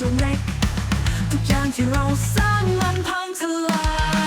ตัวเล็ก ทุกอย่างที่เราสร้างมันพังทลาย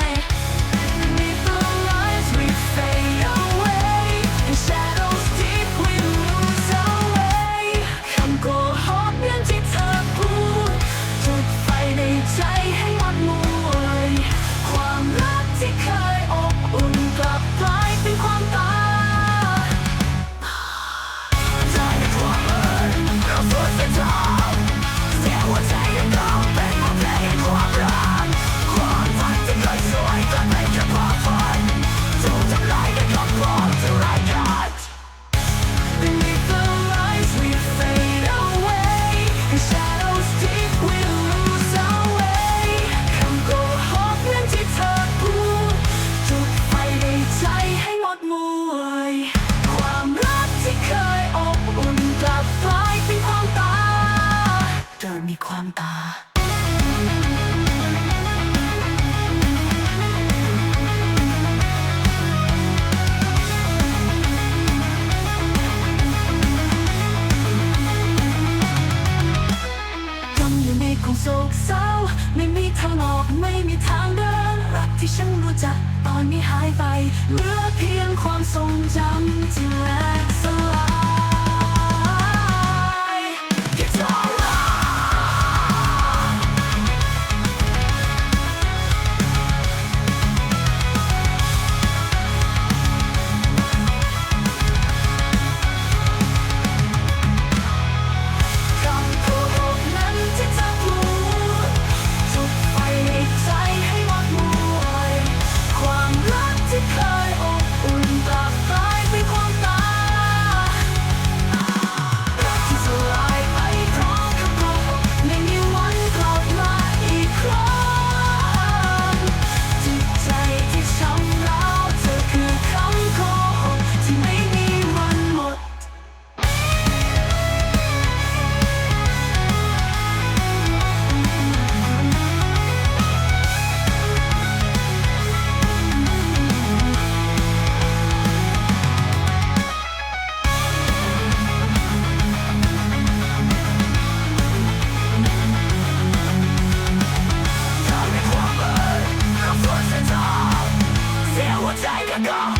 ามตาจมอยู่ในของโศกเศร้า ไม่มีทางออกไม่มีทางเดิน รักที่ฉันรู้จักตอนนี้หายไปเหลือเพียงความทรง go.